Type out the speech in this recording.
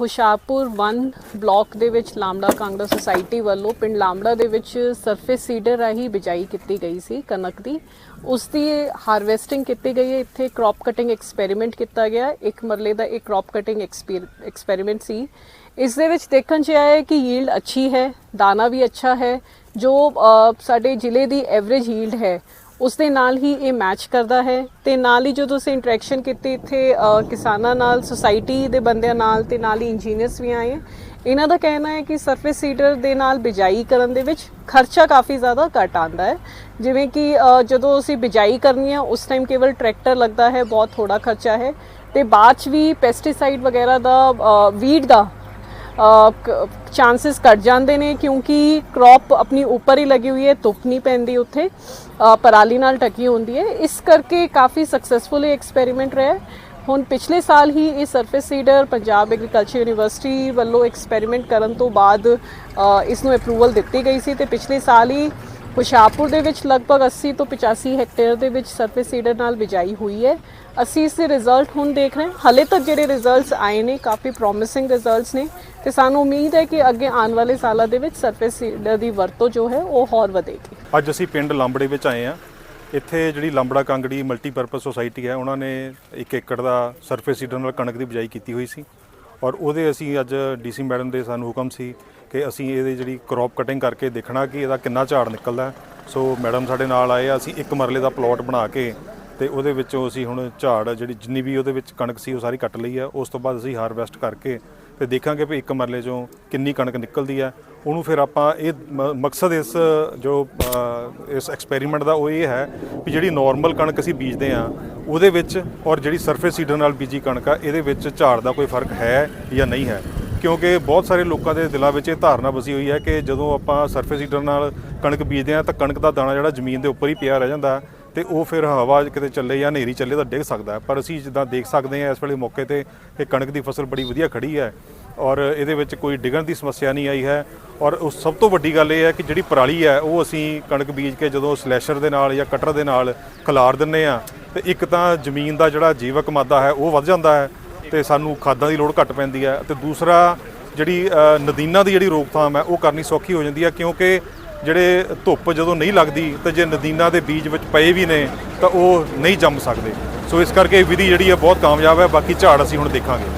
Hoshiarpur 1 block ਦੇ ਵਿੱਚ ਲਾਮੜਾ Kangra society ਵੱਲੋਂ ਪਿੰਡ ਲਾਮੜਾ ਦੇ ਵਿੱਚ ਸਰਫੇਸ ਸੀਡਰ ਰਾਹੀਂ ਬਿਜਾਈ ਕੀਤੀ ਗਈ ਸੀ ਕਣਕ ਦੀ। ਉਸ ਦੀ ਹਾਰਵੈਸਟਿੰਗ ਕੀਤੀ ਗਈ ਹੈ। ਇੱਥੇ ਕ੍ਰੌਪ ਕਟਿੰਗ ਐਕਸਪੈਰੀਮੈਂਟ ਕੀਤਾ ਗਿਆ ਇੱਕ ਮਰਲੇ ਦਾ ਇੱਕ ਕ੍ਰੌਪ ਕਟਿੰਗ ਐਕਸਪੈਰੀਮੈਂਟ ਸੀ। ਇਸ ਦੇ ਵਿੱਚ ਦੇਖਣ ਚ ਆਇਆ ਹੈ ਕਿ ਯੀਲਡ ਅੱਛੀ ਹੈ, ਦਾਣਾ ਵੀ ਅੱਛਾ ਹੈ। ਜੋ ਸਾਡੇ ਜ਼ਿਲ੍ਹੇ ਦੀ ਐਵਰੇਜ ਯੀਲਡ ਹੈ ਉਸ ਦੇ ਨਾਲ ਹੀ ਇਹ ਮੈਚ ਕਰਦਾ ਹੈ ਤੇ ਨਾਲ ਹੀ ਜਦੋਂ ਅਸੀਂ ਇੰਟਰੈਕਸ਼ਨ ਕੀਤੀ ਇੱਥੇ ਕਿਸਾਨਾਂ ਨਾਲ ਸੁਸਾਇਟੀ ਦੇ ਬੰਦਿਆਂ ਨਾਲ ਤੇ ਨਾਲ ਹੀ ਇੰਜੀਨੀਅਰਸ ਵੀ ਆਏ ਇਹਨਾਂ ਦਾ ਕਹਿਣਾ ਹੈ ਕਿ ਸਰਫੇਸ ਸੀਡਰ ਦੇ ਨਾਲ ਬਿਜਾਈ ਕਰਨ ਦੇ ਵਿੱਚ ਖਰਚਾ ਕਾਫੀ ਜ਼ਿਆਦਾ ਘੱਟ ਆਂਦਾ ਹੈ। ਜਿਵੇਂ ਕਿ ਜਦੋਂ ਅਸੀਂ ਬਿਜਾਈ ਕਰਨੀ ਹੈ ਉਸ ਟਾਈਮ ਕੇਵਲ ਟਰੈਕਟਰ ਲੱਗਦਾ ਹੈ, ਬਹੁਤ ਥੋੜਾ ਖਰਚਾ ਹੈ ਤੇ ਬਾਅਦ ਚ ਵੀ ਪੈਸਟੀਸਾਈਡ ਵਗੈਰਾ ਦਾ ਵੀਡ ਦਾ ਚਾਂਸਸ ਘਟ ਜਾਂਦੇ ਨੇ ਕਿਉਂਕਿ ਕ੍ਰੌਪ ਆਪਣੀ ਉੱਪਰ ਹੀ ਲੱਗੀ ਹੋਈ ਹੈ ਧੁੱਪ ਨਹੀਂ ਪੈਂਦੀ ਉੱਥੇ ਪਰਾਲੀ ਨਾਲ ਢਕੀ ਹੁੰਦੀ ਹੈ। ਇਸ ਕਰਕੇ ਕਾਫੀ ਸਕਸੈਸਫੁਲ ਇਹ ਐਕਸਪੈਰੀਮੈਂਟ ਰਿਹਾ ਹੁਣ ਪਿਛਲੇ ਸਾਲ ਹੀ ਇਹ surface seeder Punjab agriculture university ਵੱਲੋਂ ਐਕਸਪੈਰੀਮੈਂਟ ਕਰਨ ਤੋਂ ਬਾਅਦ ਅ, ਇਸ ਨੂੰ ਅਪਰੂਵਲ ਦਿੱਤੀ ਗਈ ਸੀ ਤੇ ਪਿਛਲੇ ਸਾਲ ਹੀ ਹੁਸ਼ਿਆਰਪੁਰ ਦੇ ਵਿੱਚ ਲਗਭਗ 80 ਤੋਂ 85 ਹੈਕਟੇਅਰ ਦੇ ਵਿੱਚ ਸਰਫੇਸ ਸੀਡਰ ਨਾਲ ਬਿਜਾਈ ਹੋਈ ਹੈ। ਅਸੀਂ ਇਸ ਦੇ ਰਿਜ਼ਲਟ ਹੁਣ ਦੇਖ ਰਹੇ ਹਾਂ। ਹਲੇ ਤੱਕ ਜਿਹੜੇ ਰਿਜ਼ਲਟਸ ਆਏ ਨੇ ਕਾਫੀ ਪ੍ਰੋਮਿਸਿੰਗ ਰਿਜ਼ਲਟਸ ਨੇ। ਤੇ ਸਾਨੂੰ ਉਮੀਦ ਹੈ ਕਿ ਅੱਗੇ ਆਉਣ ਵਾਲੇ ਸਾਲਾਂ ਦੇ ਵਿੱਚ ਸਰਫੇਸ ਸੀਡਰ ਦੀ ਵਰਤੋਂ ਜੋ ਹੈ ਉਹ ਹੋਰ ਵਧੇਗੀ। ਅੱਜ ਅਸੀਂ ਪਿੰਡ ਲਾਂਬੜੇ ਵਿੱਚ ਆਏ ਆ ਇੱਥੇ ਜਿਹੜੀ ਲਾਂਬੜਾ ਕਾਂਗੜੀ ਮਲਟੀਪਰਪਸ ਸੁਸਾਇਟੀ ਹੈ, ਉਹਨਾਂ ਨੇ 1 ਏਕੜ ਦਾ ਸਰਫੇਸ ਸੀਡਰ ਨਾਲ ਕਣਕ ਦੀ ਬਿਜਾਈ ਕੀਤੀ ਹੋਈ ਸੀ। ਔਰ ਉਹਦੇ ਅਸੀਂ ਅੱਜ ਡੀਸੀ ਮੈਡਮ ਦੇ ਸਾਨੂੰ ਹੁਕਮ ਸੀ ਕਿ ਅਸੀਂ ਇਹਦੀ ਜਿਹੜੀ ਕ੍ਰੌਪ ਕਟਿੰਗ ਕਰਕੇ ਦੇਖਣਾ ਕਿ ਇਹਦਾ ਕਿੰਨਾ ਝਾੜ ਨਿਕਲਦਾ ਸੋ ਮੈਡਮ ਸਾਡੇ ਨਾਲ ਆਏ ਆ, ਅਸੀਂ ਇੱਕ ਮਰਲੇ ਦਾ ਪਲਾਟ ਬਣਾ ਕੇ ਤੇ ਉਹਦੇ ਵਿੱਚੋਂ ਅਸੀਂ ਹੁਣ ਝਾੜ ਜਿਹੜੀ ਜਿੰਨੀ ਵੀ ਉਹਦੇ ਵਿੱਚ ਕਣਕ ਸੀ ਉਹ ਸਾਰੀ ਕੱਟ ਲਈ ਆ। ਉਸ ਤੋਂ ਬਾਅਦ ਅਸੀਂ ਹਾਰਵੈਸਟ ਕਰਕੇ ਤੇ ਦੇਖਾਂਗੇ ਵੀ ਇੱਕ ਮਰਲੇ ਚੋਂ ਕਿੰਨੀ ਕਣਕ ਨਿਕਲਦੀ ਹੈ ਉਹਨੂੰ ਫਿਰ ਆਪਾਂ ਇਹ ਮ- ਮਕਸਦ ਇਸ ਜੋ ਅ, ਇਸ ਐਕਸਪੈਰੀਮੈਂਟ ਦਾ ਉਹ ਇਹ ਹੈ ਵੀ ਜਿਹੜੀ ਨਾਰਮਲ ਕਣਕ ਅਸੀਂ ਬੀਜਦੇ ਆ ਉਹਦੇ ਵਿੱਚ ਔਰ ਜਿਹੜੀ ਸਰਫੇਸ ਸੀਡਰ ਨਾਲ ਬੀਜੀ ਕਣਕ ਆ ਇਹਦੇ ਵਿੱਚ ਝਾੜ ਦਾ ਕੋਈ ਫ਼ਰਕ ਹੈ ਜਾਂ ਨਹੀਂ ਹੈ। ਕਿਉਂਕਿ ਬਹੁਤ ਸਾਰੇ ਲੋਕਾਂ ਦੇ ਦਿਲਾਂ ਵਿੱਚ ਇਹ ਧਾਰਨਾ ਵਸੀ ਹੋਈ ਹੈ ਕਿ ਜਦੋਂ ਆਪਾਂ ਸਰਫੇਸ ਸੀਡਰ ਨਾਲ ਕਣਕ ਬੀਜਦੇ ਹਾਂ ਤਾਂ ਕਣਕ ਦਾ ਦਾਣਾ ਜਿਹੜਾ ਜ਼ਮੀਨ ਦੇ ਉੱਪਰ ਹੀ ਪਿਆ ਰਹਿ ਜਾਂਦਾ। ਹੈ ਤੇ ਉਹ ਫਿਰ ਹਵਾ ਕਿਤੇ ਚੱਲੇ ਜਾਂ ਹਨੇਰੀ ਚੱਲੇ ਤਾਂ ਡਿੱਗ ਸਕਦਾ ਪਰ ਅਸੀਂ ਜਿੱਦਾਂ ਦੇਖ ਸਕਦੇ ਹਾਂ ਇਸ ਵੇਲੇ ਮੌਕੇ ਤੇ ਇਹ ਕਣਕ ਦੀ ਫਸਲ ਬੜੀ ਵਧੀਆ ਖੜੀ ਹੈ ਔਰ ਇਹਦੇ ਵਿੱਚ ਕੋਈ ਡਿੱਗਣ ਦੀ ਸਮੱਸਿਆ ਨਹੀਂ ਆਈ ਹੈ। ਔਰ ਉਸ ਸਭ ਤੋਂ ਵੱਡੀ ਗੱਲ ਇਹ ਹੈ ਕਿ ਜਿਹੜੀ ਪਰਾਲੀ ਹੈ, ਉਹ ਅਸੀਂ ਕਣਕ ਬੀਜ ਕੇ ਜਦੋਂ ਸਲੈਸ਼ਰ ਦੇ ਨਾਲ ਜਾਂ ਕਟਰ ਦੇ ਨਾਲ ਖਲਾਰ ਦਿੰਨੇ ਆ ਤੇ ਇੱਕ ਤਾਂ ਜ਼ਮੀਨ ਦਾ ਜਿਹੜਾ ਜੀਵਕ ਮਾਦਾ ਹੈ, ਉਹ ਵੱਧ ਜਾਂਦਾ ਹੈ ਤੇ ਸਾਨੂੰ ਖਾਦਾਂ ਦੀ ਲੋੜ ਘੱਟ ਪੈਂਦੀ ਹੈ। ਤੇ ਦੂਸਰਾ ਜਿਹੜੀ ਨਦੀਨਾਂ ਦੀ ਜਿਹੜੀ ਰੋਕਥਾਮ ਹੈ, ਉਹ ਕਰਨੀ ਸੌਖੀ ਹੋ ਜਾਂਦੀ ਹੈ ਕਿਉਂਕਿ ਜਿਹੜੇ ਧੁੱਪ ਜਦੋਂ ਨਹੀਂ ਲੱਗਦੀ ਤਾਂ ਜੇ ਨਦੀਨਾਂ ਦੇ ਬੀਜ ਵਿੱਚ ਪਏ ਵੀ ਨੇ ਤਾਂ ਉਹ ਨਹੀਂ ਜੰਮ ਸਕਦੇ। ਸੋ ਇਸ ਕਰਕੇ ਇਹ ਵਿਧੀ ਜਿਹੜੀ ਹੈ ਬਹੁਤ ਕਾਮਯਾਬ ਹੈ, ਬਾਕੀ ਝਾੜ ਅਸੀਂ ਹੁਣ ਦੇਖਾਂਗੇ।